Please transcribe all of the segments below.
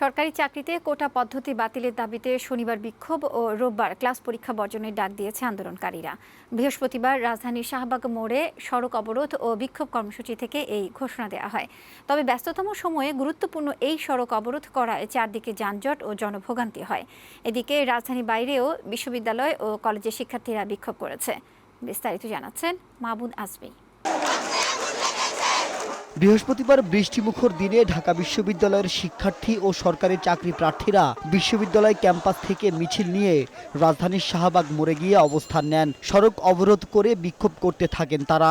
সরকারি চাকরিতে কোটা পদ্ধতি বাতিলের দাবিতে শনিবার বিক্ষোভ ও রোববার ক্লাস পরীক্ষা বর্জনের ডাক দিয়েছে আন্দোলনকারীরা। বৃহস্পতিবার রাজধানীর শাহবাগ মোড়ে সড়ক অবরোধ ও বিক্ষোভ কর্মসূচি থেকে এই ঘোষণা দেওয়া হয়। তবে ব্যস্ততম সময়ে গুরুত্বপূর্ণ এই সড়ক অবরোধ করায় চারদিকে যানজট ও জনভোগান্তি হয়। এদিকে রাজধানী বাইরেও বিশ্ববিদ্যালয় ও কলেজের শিক্ষার্থীরা বিক্ষোভ করেছে। বিস্তারিত জানাচ্ছেন মাহবুদ আজমি। বৃহস্পতিবার বৃষ্টিমুখর দিনে ঢাকা বিশ্ববিদ্যালয়ের শিক্ষার্থী ও সরকারি চাকরি প্রার্থীরা বিশ্ববিদ্যালয় ক্যাম্পাস থেকে মিছিল নিয়ে রাজধানীর শাহবাগ মোড়ে গিয়ে অবস্থান নেন। সড়ক অবরোধ করে বিক্ষোভ করতে থাকেন তারা।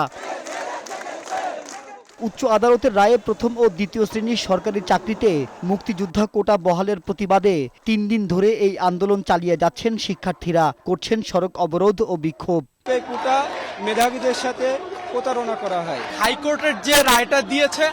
উচ্চ আদালতের রায়ে প্রথম ও দ্বিতীয় শ্রেণির সরকারি চাকরিতে মুক্তিযোদ্ধা কোটা বহালের প্রতিবাদে তিন দিন ধরে এই আন্দোলন চালিয়ে যাচ্ছেন শিক্ষার্থীরা। করছেন সড়ক অবরোধ ও বিক্ষোভ। মেধাবীদের সাথে প্রতারণা করা হয়। হাইকোর্টের যে রায়টা দিয়েছে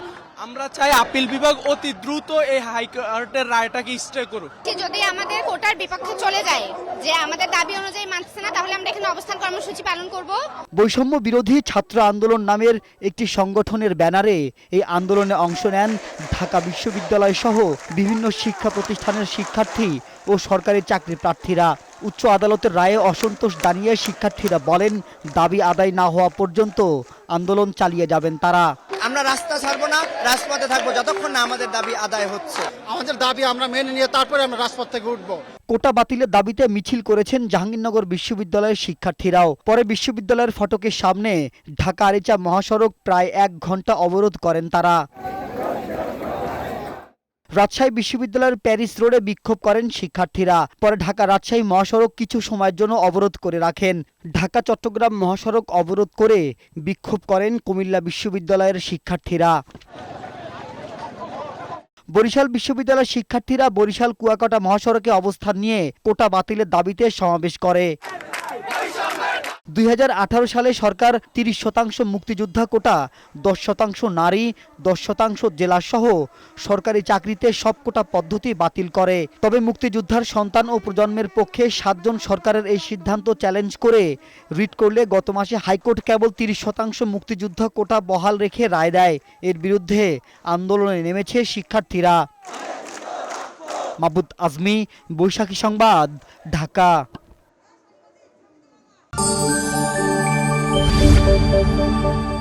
আমরা চাই আপিল বিভাগ অতি দ্রুত এই হাইকোর্টের রায়টাকে স্টে করুক। যদি আমাদের কোটার বিপক্ষে চলে যায় যে আমাদের দাবি অনুযায়ী মানছে না তাহলে আমরা এখানে অবস্থান কর্মসূচি পালন করব। বৈষম্য বিরোধী ছাত্র আন্দোলন নামের একটি সংগঠনের ব্যানারে এই আন্দোলনে অংশ নেন ঢাকা বিশ্ববিদ্যালয় সহ বিভিন্ন শিক্ষা প্রতিষ্ঠানের শিক্ষার্থী ও সরকারি চাকরি প্রার্থীরা। উচ্চ আদালতের রায়ে অসন্তোষ জানিয়ে শিক্ষার্থীরা বলেন দাবি আদায় না হওয়া পর্যন্ত আন্দোলন চালিয়ে যাবেন তারা। আমরা রাস্তা ছাড়বো না রাজপথে থাকব যতক্ষণ না আমাদের দাবি আদায় হচ্ছে। আমাদের দাবি আমরা মেনে নিয়ে তারপরে আমরা রাজপথ থেকে উঠবো। কোটা বাতিলের দাবিতে মিছিল করেছেন জাহাঙ্গীরনগর বিশ্ববিদ্যালয়ের শিক্ষার্থীরাও। পরে বিশ্ববিদ্যালয়ের ফটকের সামনে ঢাকা আরিচা মহাসড়ক প্রায় এক ঘণ্টা অবরোধ করেন তারা। রাজশাহী বিশ্ববিদ্যালয়ের প্যারিস রোডে বিক্ষোভ করেন শিক্ষার্থীরা। পরে ঢাকা রাজশাহী মহাসড়ক কিছু সময়ের জন্য অবরোধ করে রাখেন। ঢাকা, চট্টগ্রাম মহাসড়ক অবরোধ করে বিক্ষোভ করেন কুমিল্লা বিশ্ববিদ্যালয়ের শিক্ষার্থীরা। বরিশাল বিশ্ববিদ্যালয়ের শিক্ষার্থীরা বরিশাল কুয়াকাটা মহাসড়কে অবস্থান নিয়ে কোটা বাতিলের দাবিতে সমাবেশ করে। দুই হাজার আঠারো সালে সরকার তিরিশ শতাংশ মুক্তিযোদ্ধা কোটা, দশ শতাংশ নারী, দশ শতাংশ জেলাসহ সরকারি চাকরিতে সব কোটা পদ্ধতি বাতিল করে। তবে মুক্তিযোদ্ধার সন্তান ও প্রজন্মের পক্ষে সাতজন সরকারের এই সিদ্ধান্ত চ্যালেঞ্জ করে রিট করলে গত মাসে হাইকোর্ট কেবল তিরিশ শতাংশ মুক্তিযোদ্ধা কোটা বহাল রেখে রায় দেয়। এর বিরুদ্ধে আন্দোলনে নেমেছে শিক্ষার্থীরা। মাবুদ আজমি, বৈশাখী সংবাদ, ঢাকা। Música